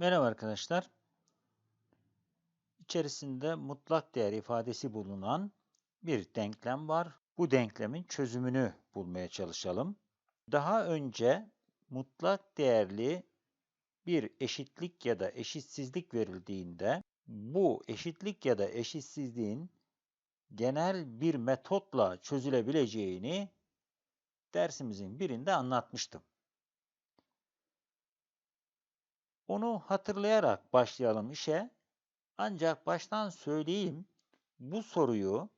Merhaba arkadaşlar. İçerisinde mutlak değer ifadesi bulunan bir denklem var. Bu denklemin çözümünü bulmaya çalışalım. Daha önce mutlak değerli bir eşitlik ya da eşitsizlik verildiğinde bu eşitlik ya da eşitsizliğin genel bir metotla çözülebileceğini dersimizin birinde anlatmıştım. Onu hatırlayarak başlayalım işe. Ancak baştan söyleyeyim, bu soruyu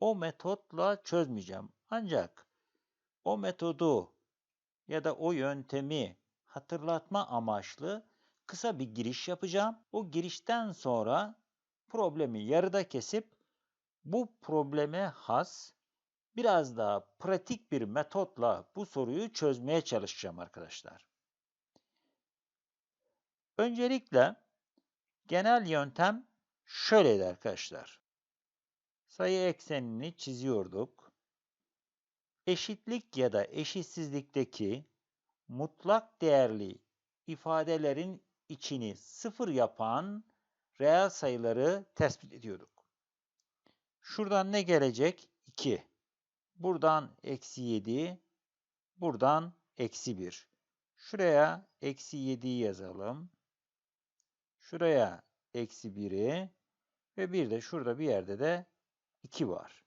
o metotla çözmeyeceğim. Ancak o metodu ya da o yöntemi hatırlatma amaçlı kısa bir giriş yapacağım. O girişten sonra problemi yarıda kesip bu probleme has biraz daha pratik bir metotla bu soruyu çözmeye çalışacağım arkadaşlar. Öncelikle genel yöntem şöyleydi arkadaşlar. Sayı eksenini çiziyorduk. Eşitlik ya da eşitsizlikteki mutlak değerli ifadelerin içini sıfır yapan reel sayıları tespit ediyorduk. Şuradan ne gelecek? 2. Buradan eksi 7. Buradan eksi 1. Şuraya eksi 7'yi yazalım. Şuraya eksi 1'i ve bir de şurada bir yerde de 2 var.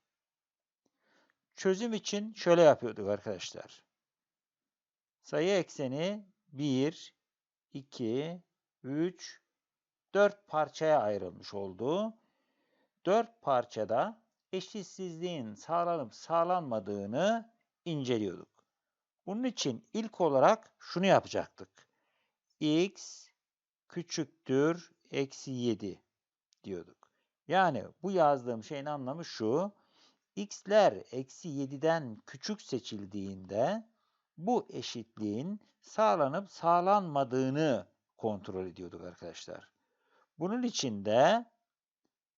Çözüm için şöyle yapıyorduk arkadaşlar. Sayı ekseni 1, 2, 3, 4 parçaya ayrılmış oldu. 4 parçada eşitsizliğin sağlanıp sağlanmadığını inceliyorduk. Bunun için ilk olarak şunu yapacaktık. x küçüktür eksi 7 diyorduk. Yani bu yazdığım şeyin anlamı şu. x'ler eksi 7'den küçük seçildiğinde bu eşitliğin sağlanıp sağlanmadığını kontrol ediyorduk arkadaşlar. Bunun için de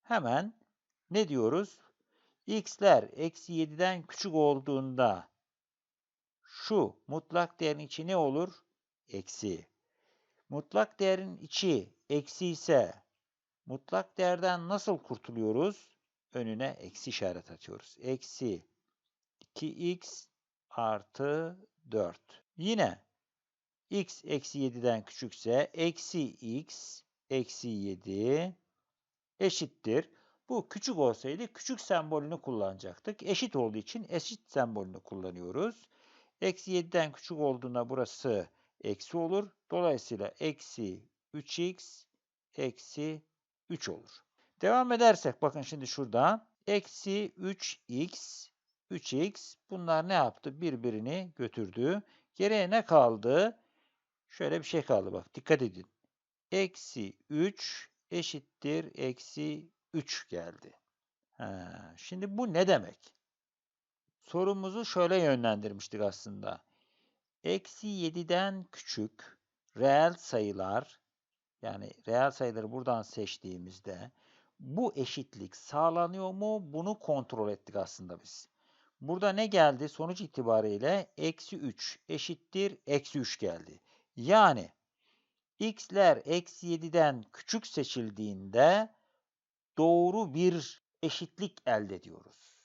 hemen ne diyoruz? x'ler eksi 7'den küçük olduğunda şu mutlak değerin içi ne olur? Eksi. Mutlak değerin içi eksi ise mutlak değerden nasıl kurtuluyoruz? Önüne eksi işaret atıyoruz. Eksi 2x artı 4. Yine x eksi 7'den küçükse eksi x eksi 7 eşittir. Bu küçük olsaydı küçük sembolünü kullanacaktık. Eşit olduğu için eşit sembolünü kullanıyoruz. Eksi 7'den küçük olduğunda burası eksi olur. Dolayısıyla eksi 3x eksi 3 olur. Devam edersek bakın şimdi şurada eksi 3x 3x bunlar ne yaptı? Birbirini götürdü. Geriye ne kaldı? Şöyle bir şey kaldı bak dikkat edin. Eksi 3 eşittir eksi 3 geldi. Ha, şimdi bu ne demek? Sorumuzu şöyle yönlendirmiştik aslında. Eksi 7'den küçük reel sayılar yani reel sayıları buradan seçtiğimizde bu eşitlik sağlanıyor mu? Bunu kontrol ettik aslında biz. Burada ne geldi? Sonuç itibariyle eksi 3 eşittir eksi 3 geldi. Yani x'ler eksi 7'den küçük seçildiğinde doğru bir eşitlik elde ediyoruz.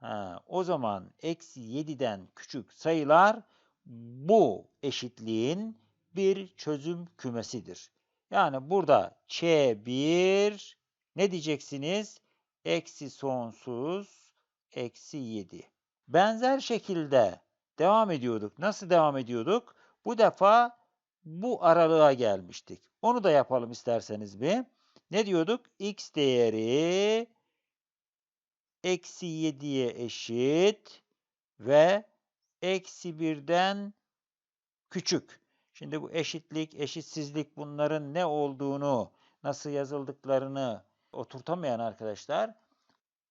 Ha, o zaman eksi 7'den küçük sayılar bu eşitliğin bir çözüm kümesidir. Yani burada Ç1 ne diyeceksiniz? Eksi sonsuz eksi 7. Benzer şekilde devam ediyorduk. Nasıl devam ediyorduk? Bu defa bu aralığa gelmiştik. Onu da yapalım isterseniz bir. Ne diyorduk? X değeri eksi 7'ye eşit ve eksi 1'den küçük. Şimdi bu eşitlik, eşitsizlik bunların ne olduğunu, nasıl yazıldıklarını oturtamayan arkadaşlar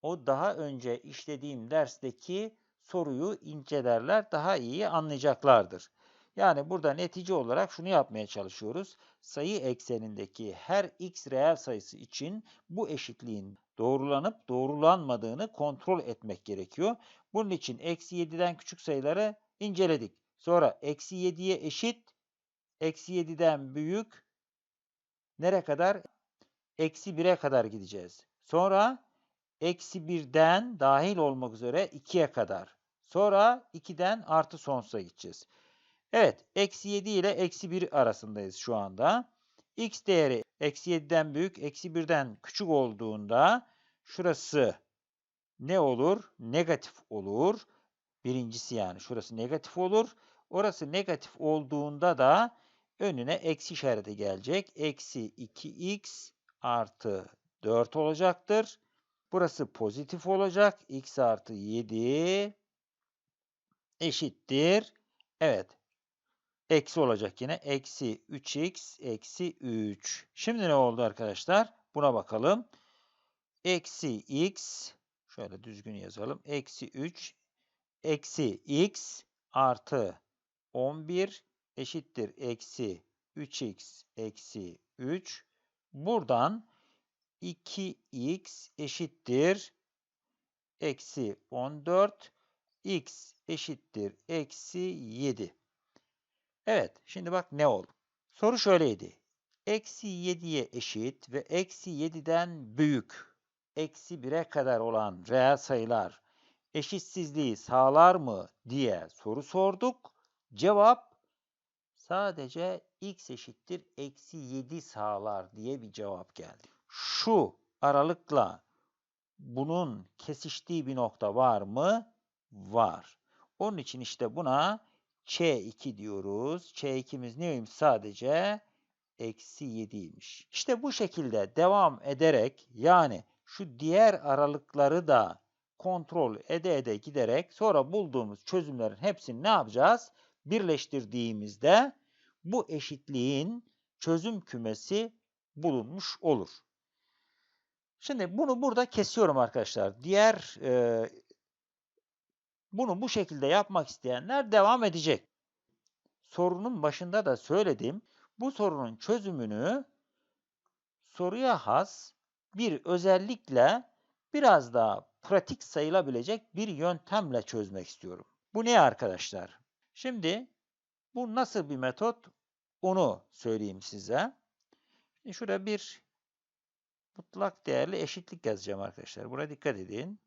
o daha önce işlediğim dersteki soruyu incelerler, daha iyi anlayacaklardır. Yani burada netice olarak şunu yapmaya çalışıyoruz. Sayı eksenindeki her x reel sayısı için bu eşitliğin doğrulanıp doğrulanmadığını kontrol etmek gerekiyor. Bunun için eksi 7'den küçük sayıları inceledik. Sonra eksi 7'ye eşit, eksi 7'den büyük nereye kadar? Eksi 1'e kadar gideceğiz. Sonra eksi 1'den dahil olmak üzere 2'ye kadar. Sonra 2'den artı sonsuza gideceğiz. Evet, eksi 7 ile eksi 1 arasındayız şu anda. X değeri eksi 7'den büyük, eksi 1'den küçük olduğunda şurası ne olur? Negatif olur. Birincisi yani şurası negatif olur. Orası negatif olduğunda da önüne eksi işareti gelecek. Eksi 2x artı 4 olacaktır. Burası pozitif olacak. x artı 7 eşittir. Evet. Eksi olacak yine. Eksi 3x eksi 3. Şimdi ne oldu arkadaşlar? Buna bakalım. Eksi x şöyle düzgün yazalım. Eksi 3 eksi x artı 11 eşittir eksi 3x eksi 3. Buradan 2x eşittir eksi 14 x eşittir eksi 7. Evet, şimdi bak ne oldu? Soru şöyleydi. Eksi 7'ye eşit ve eksi 7'den büyük, eksi 1'e kadar olan reel sayılar eşitsizliği sağlar mı diye soru sorduk. Cevap sadece x eşittir eksi 7 sağlar diye bir cevap geldi. Şu aralıkla bunun kesiştiği bir nokta var mı? Var. Onun için işte buna Ç2 diyoruz. Ç2'miz neymiş sadece? Eksi 7'ymiş. İşte bu şekilde devam ederek yani şu diğer aralıkları da kontrol ede ede giderek sonra bulduğumuz çözümlerin hepsini ne yapacağız? Birleştirdiğimizde bu eşitliğin çözüm kümesi bulunmuş olur. Şimdi bunu burada kesiyorum arkadaşlar. Diğer e, bunu bu şekilde yapmak isteyenler devam edecek. Sorunun başında da söyledim. Bu sorunun çözümünü soruya has bir özellikle biraz daha pratik sayılabilecek bir yöntemle çözmek istiyorum. Bu ne arkadaşlar? Şimdi bu nasıl bir metot onu söyleyeyim size. Şimdi şurada bir mutlak değerli eşitlik yazacağım arkadaşlar. Buraya dikkat edin.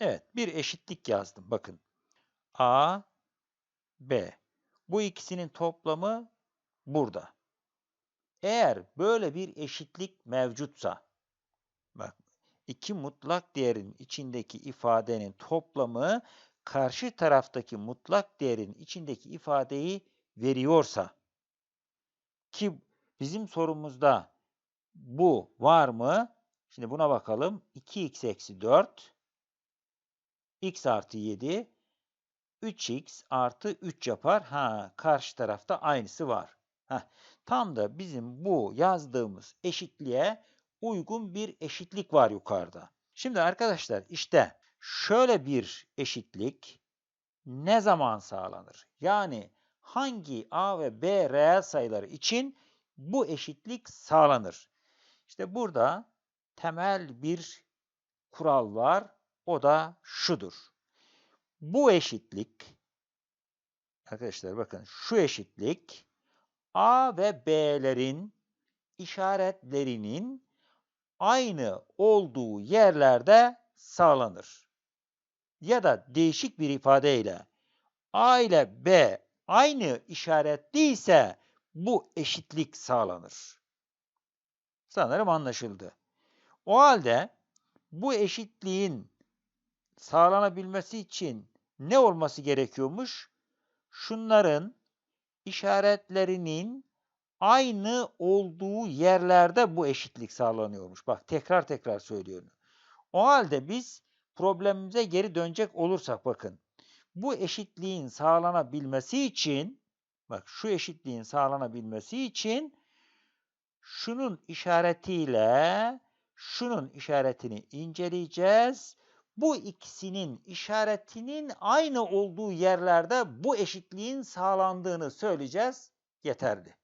Evet, bir eşitlik yazdım. Bakın. A, B. Bu ikisinin toplamı burada. Eğer böyle bir eşitlik mevcutsa, bak iki mutlak değerin içindeki ifadenin toplamı karşı taraftaki mutlak değerin içindeki ifadeyi veriyorsa ki bizim sorumuzda bu var mı? Şimdi buna bakalım. 2x eksi 4 x artı 7 3x artı 3 yapar. Ha, karşı tarafta aynısı var. Heh, tam da bizim bu yazdığımız eşitliğe uygun bir eşitlik var yukarıda. Şimdi arkadaşlar işte şöyle bir eşitlik ne zaman sağlanır? Yani hangi a ve b reel sayıları için bu eşitlik sağlanır? İşte burada temel bir kural var. O da şudur. Bu eşitlik arkadaşlar bakın şu eşitlik A ve B'lerin işaretlerinin aynı olduğu yerlerde sağlanır. Ya da değişik bir ifadeyle A ile B aynı işaretliyse bu eşitlik sağlanır. Sanırım anlaşıldı. O halde bu eşitliğin sağlanabilmesi için ne olması gerekiyormuş? Şunların işaretlerinin aynı olduğu yerlerde bu eşitlik sağlanıyormuş. Bak tekrar tekrar söylüyorum. O halde biz problemimize geri dönecek olursak bakın. Bu eşitliğin sağlanabilmesi için bak şu eşitliğin sağlanabilmesi için şunun işaretiyle şunun işaretini inceleyeceğiz bu ikisinin işaretinin aynı olduğu yerlerde bu eşitliğin sağlandığını söyleyeceğiz. Yeterli.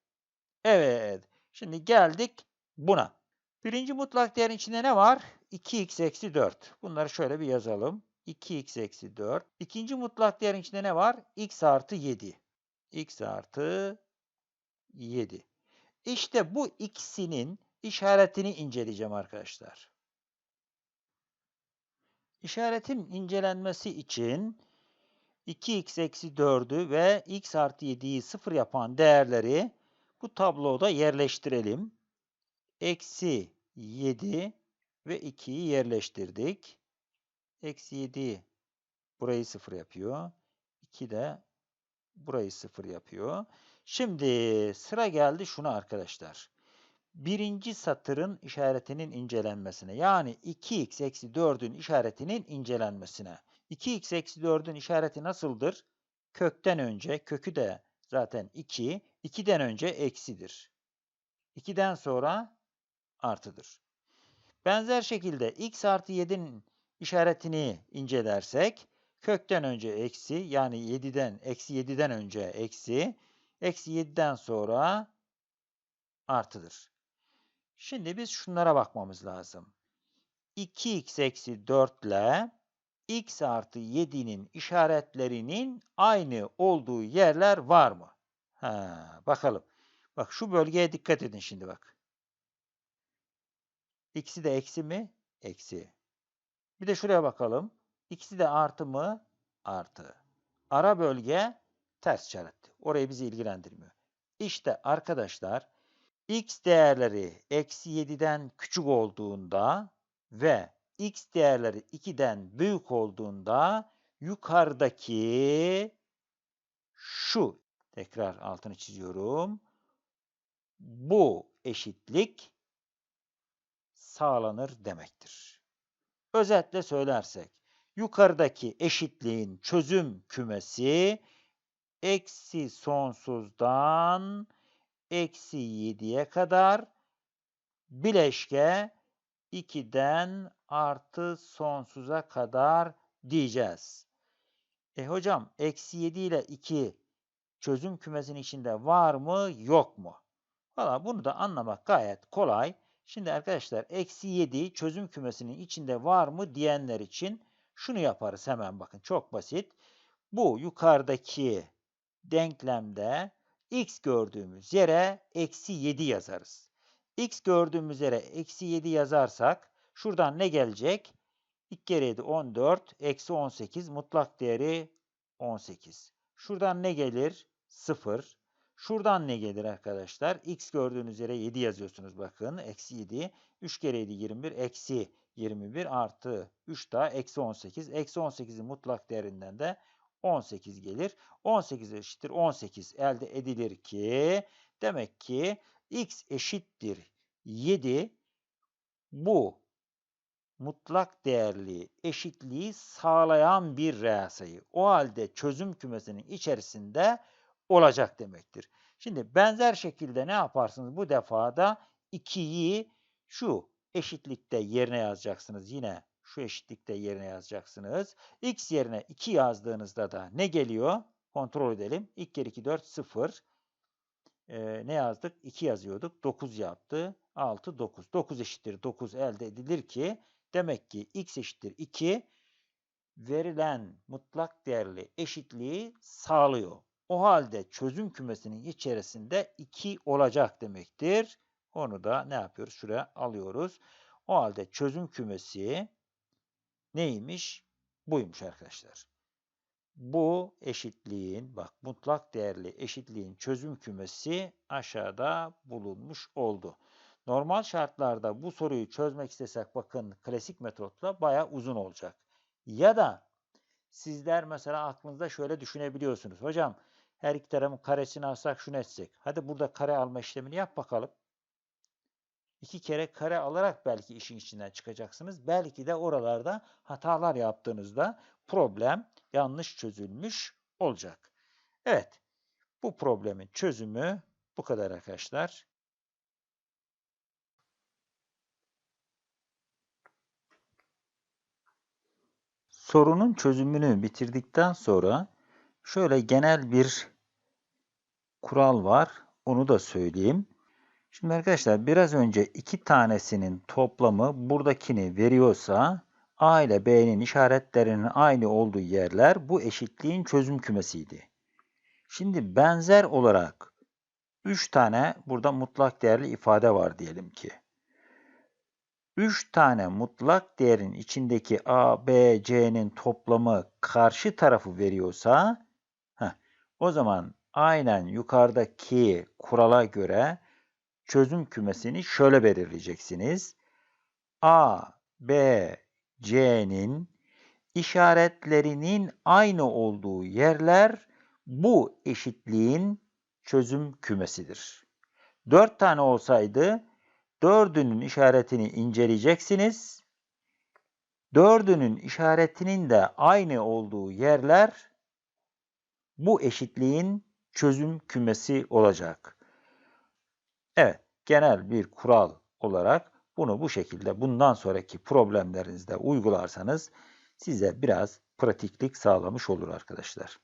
Evet. Şimdi geldik buna. Birinci mutlak değerin içinde ne var? 2x eksi 4. Bunları şöyle bir yazalım. 2x eksi 4. İkinci mutlak değerin içinde ne var? x artı 7. x artı 7. İşte bu ikisinin işaretini inceleyeceğim arkadaşlar. İşaretin incelenmesi için 2x eksi 4'ü ve x artı 7'yi sıfır yapan değerleri bu tabloda yerleştirelim. Eksi 7 ve 2'yi yerleştirdik. Eksi 7 burayı sıfır yapıyor. 2 de burayı sıfır yapıyor. Şimdi sıra geldi şuna arkadaşlar. Birinci satırın işaretinin incelenmesine. Yani 2x eksi 4'ün işaretinin incelenmesine. 2x eksi 4'ün işareti nasıldır? Kökten önce, kökü de zaten 2, 2'den önce eksidir. 2'den sonra artıdır. Benzer şekilde x artı 7'nin işaretini incelersek, kökten önce eksi, yani 7'den, eksi 7'den önce eksi, eksi 7'den sonra artıdır. Şimdi biz şunlara bakmamız lazım. 2x eksi 4 ile x artı 7'nin işaretlerinin aynı olduğu yerler var mı? Ha, bakalım. Bak şu bölgeye dikkat edin şimdi bak. İkisi de eksi mi? Eksi. Bir de şuraya bakalım. İkisi de artı mı? Artı. Ara bölge ters işaretli. Orayı bizi ilgilendirmiyor. İşte arkadaşlar x değerleri eksi 7'den küçük olduğunda ve x değerleri 2'den büyük olduğunda yukarıdaki şu tekrar altını çiziyorum. Bu eşitlik sağlanır demektir. Özetle söylersek yukarıdaki eşitliğin çözüm kümesi eksi sonsuzdan eksi 7'ye kadar bileşke 2'den artı sonsuza kadar diyeceğiz. E hocam eksi 7 ile 2 çözüm kümesinin içinde var mı yok mu? Valla bunu da anlamak gayet kolay. Şimdi arkadaşlar eksi 7 çözüm kümesinin içinde var mı diyenler için şunu yaparız hemen bakın çok basit. Bu yukarıdaki denklemde x gördüğümüz yere eksi 7 yazarız. x gördüğümüz yere eksi 7 yazarsak şuradan ne gelecek? 2 kere 7 14, eksi 18 mutlak değeri 18. Şuradan ne gelir? 0. Şuradan ne gelir arkadaşlar? x gördüğünüz yere 7 yazıyorsunuz bakın. Eksi 7. 3 kere 7 21. Eksi 21 artı 3 daha eksi 18. Eksi 18'in mutlak değerinden de 18 gelir. 18 eşittir 18 elde edilir ki demek ki x eşittir 7 bu mutlak değerli eşitliği sağlayan bir reel sayı. O halde çözüm kümesinin içerisinde olacak demektir. Şimdi benzer şekilde ne yaparsınız? Bu defa da 2'yi şu eşitlikte yerine yazacaksınız. Yine şu eşitlikte yerine yazacaksınız. x yerine 2 yazdığınızda da ne geliyor? Kontrol edelim. 2 kere 2 4 0. Ee, ne yazdık? 2 yazıyorduk. 9 yaptı. 6 9. 9 eşittir 9 elde edilir ki demek ki x eşittir 2 verilen mutlak değerli eşitliği sağlıyor. O halde çözüm kümesinin içerisinde 2 olacak demektir. Onu da ne yapıyoruz? Şuraya alıyoruz. O halde çözüm kümesi neymiş? Buymuş arkadaşlar. Bu eşitliğin, bak mutlak değerli eşitliğin çözüm kümesi aşağıda bulunmuş oldu. Normal şartlarda bu soruyu çözmek istesek bakın klasik metotla baya uzun olacak. Ya da sizler mesela aklınızda şöyle düşünebiliyorsunuz. Hocam her iki tarafın karesini alsak şunu etsek. Hadi burada kare alma işlemini yap bakalım. İki kere kare alarak belki işin içinden çıkacaksınız. Belki de oralarda hatalar yaptığınızda problem yanlış çözülmüş olacak. Evet, bu problemin çözümü bu kadar arkadaşlar. Sorunun çözümünü bitirdikten sonra şöyle genel bir kural var. Onu da söyleyeyim. Şimdi arkadaşlar biraz önce iki tanesinin toplamı buradakini veriyorsa A ile B'nin işaretlerinin aynı olduğu yerler bu eşitliğin çözüm kümesiydi. Şimdi benzer olarak 3 tane burada mutlak değerli ifade var diyelim ki. 3 tane mutlak değerin içindeki A, B, C'nin toplamı karşı tarafı veriyorsa heh, o zaman aynen yukarıdaki kurala göre çözüm kümesini şöyle belirleyeceksiniz. A, B, C'nin işaretlerinin aynı olduğu yerler bu eşitliğin çözüm kümesidir. 4 tane olsaydı dördünün işaretini inceleyeceksiniz. Dördünün işaretinin de aynı olduğu yerler bu eşitliğin çözüm kümesi olacak. Evet, genel bir kural olarak bunu bu şekilde bundan sonraki problemlerinizde uygularsanız size biraz pratiklik sağlamış olur arkadaşlar.